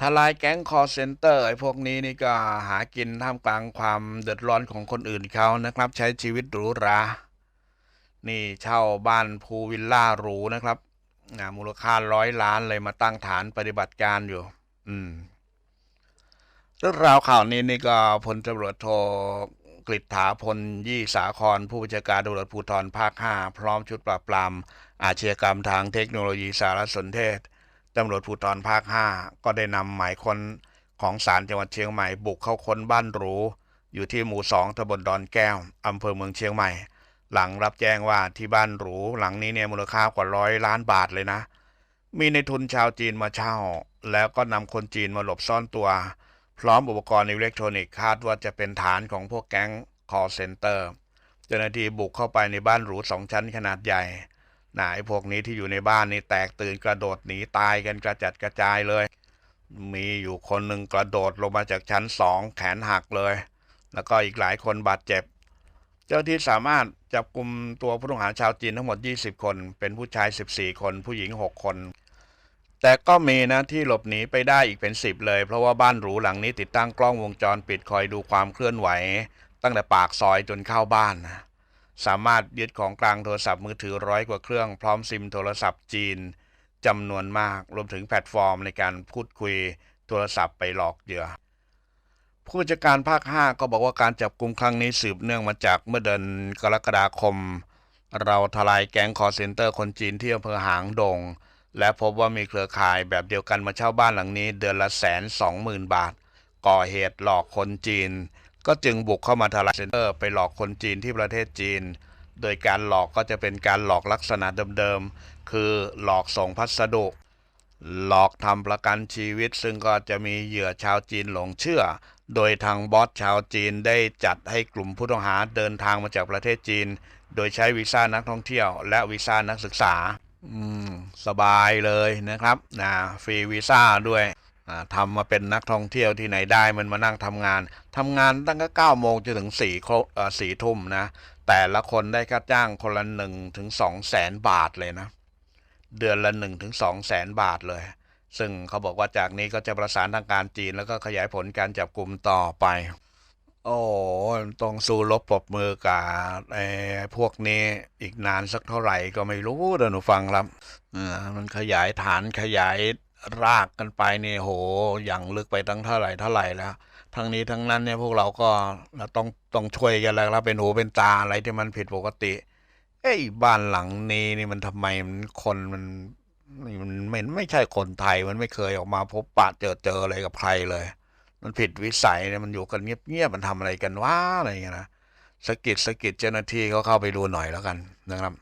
ทลายแก๊งคอร์เซนเตอร์ไอ้พวกนี้นี่ก็หากินท่ามกลางความเดือดร้อนของคนอื่นเขานะครับ ใช้ชีวิตหรูหรา นี่เช่าบ้านพูลวิลล่าหรูนะครับอ่ามูลค่าร้อยล้านเลยมาตั้งฐานปฏิบัติการอยู่ อืมเรื่องราวข่าวนี้นี่ก็พลตำรวจโทกฤษฐาพลยี่สาคร ผู้บัญชาการตำรวจภูธรภาค 5 พร้อมชุดปราบปรามอาชญากรรมทางเทคโนโลยีสารสนเทศ ตำรวจภูธรภาค 5 ก็ได้นำหมายค้นของศาลจังหวัดเชียงใหม่บุกเข้าค้นบ้านหรู อยู่ที่หมู่2ตำบลดอนแก้วอำเภอเมืองเชียงใหม่ หลังรับแจ้งว่าที่บ้านหรู หลังนี้เนี่ยมูลค่ากว่าร้อยล้านบาทเลยนะ มีในทุนชาวจีนมาเช่า แล้วก็นำคนจีนมาหลบซ่อนตัว พร้อมอุปกรณ์อิเล็กทรอนิกส์คาดว่าจะเป็นฐานของพวกแก๊งคอเซนเตอร์เจ้าหน้าที่บุกเข้าไปในบ้านหรูสองชั้นขนาดใหญ่ นายพวกนี้ที่อยู่ในบ้านนี่แตกตื่นกระโดดหนีตายกันกระจัดกระจายเลย มีอยู่คนหนึ่งกระโดดลงมาจากชั้นสองแขนหักเลย แล้วก็อีกหลายคนบาดเจ็บ เจ้าที่สามารถจับกลุ่มตัวผู้ต้องหาชาวจีนทั้งหมด 20 คน เป็นผู้ชาย 14 คน ผู้หญิง 6 คน แต่ก็มีนะที่หลบหนีไปได้อีกเป็น 10 เลย เพราะว่าบ้านหรูหลังนี้ติดตั้งกล้องวงจรปิดคอยดูความเคลื่อนไหว ตั้งแต่ปากซอยจนเข้าบ้านนะ สามารถยึดของกลางโทรศัพท์มือถือร้อยกว่าเครื่องพร้อมซิมโทรศัพท์จีนจำนวนมากรวมถึงแพลตฟอร์มในการพูดคุยโทรศัพท์ไปหลอกเหยื่อผู้จัดการภาค 5 ก็บอกว่าการจับกลุ่มครั้งนี้สืบเนื่องมาจากเมื่อเดือนกรกฎาคม เราทลายแก๊งคอร์เซนเตอร์คนจีนที่อำเภอหางดง และพบว่ามีเครือข่ายแบบเดียวกันมาเช่าบ้านหลังนี้ เดือนละแสนสองหมื่นบาท ก่อเหตุหลอกคนจีน ก็จึงบุกเข้ามาทลายเซ็นเตอร์ไปหลอกคนจีนที่ประเทศจีน โดยการหลอกก็จะเป็นการหลอกลักษณะเดิมๆ คือหลอกส่งพัสดุ หลอกทำประกันชีวิต ซึ่งก็จะมีเหยื่อชาวจีนหลงเชื่อ โดยทางบอสชาวจีนได้จัดให้กลุ่มผู้ต้องหาเดินทางมาจากประเทศจีน โดยใช้วีซ่านักท่องเที่ยว และวีซ่านักศึกษา อืม สบายเลยนะครับนะฟรีวีซ่าด้วย ทำมาเป็นนักท่องเที่ยวที่ไหนได้มันมานั่งทำงานทำงานตั้งแต่เก้าโมงจนถึงสี่คเอ่อสี่ทุ่มนะ แต่ละคนได้ค่าจ้างคนละหนึ่งถึงสองแสนบาทเลยนะ เดือนละหนึ่งถึงสองแสนบาทเลย ซึ่งเขาบอกว่าจากนี้ก็จะประสานทางการจีนแล้วก็ขยายผลการจับกลุ่มต่อไป โอ้ต้องสู้รบปรบมือกับไอ้พวกนี้อีกนานสักเท่าไหร่ก็ไม่รู้เดี๋ยวหนูฟังครับมันขยายฐานขยาย รากกันไปเนี่ยโหอย่างลึกไปตั้งเท่าไหร่เท่าไหร่แล้ว ทั้งนี้ทั้งนั้นเนี่ยพวกเราก็เราต้องต้องช่วยกันแล้วครับเป็นหูเป็นตาอะไรที่มันผิดปกติ เอ้ยบ้านหลังนี้นี่มันทำไมมันคนมันมันไม่ไม่ใช่คนไทยมันไม่เคยออกมาพบปะเจอเจออะไรกับใครเลย มันผิดวิสัยเนี่ยมันอยู่กันเงียบๆมันทำอะไรกันวะอะไรอย่างเงี้ยนะสะกิดสะกิดเจ้าหน้าที่เขาเข้าไปดูหน่อยแล้วกันนะครับ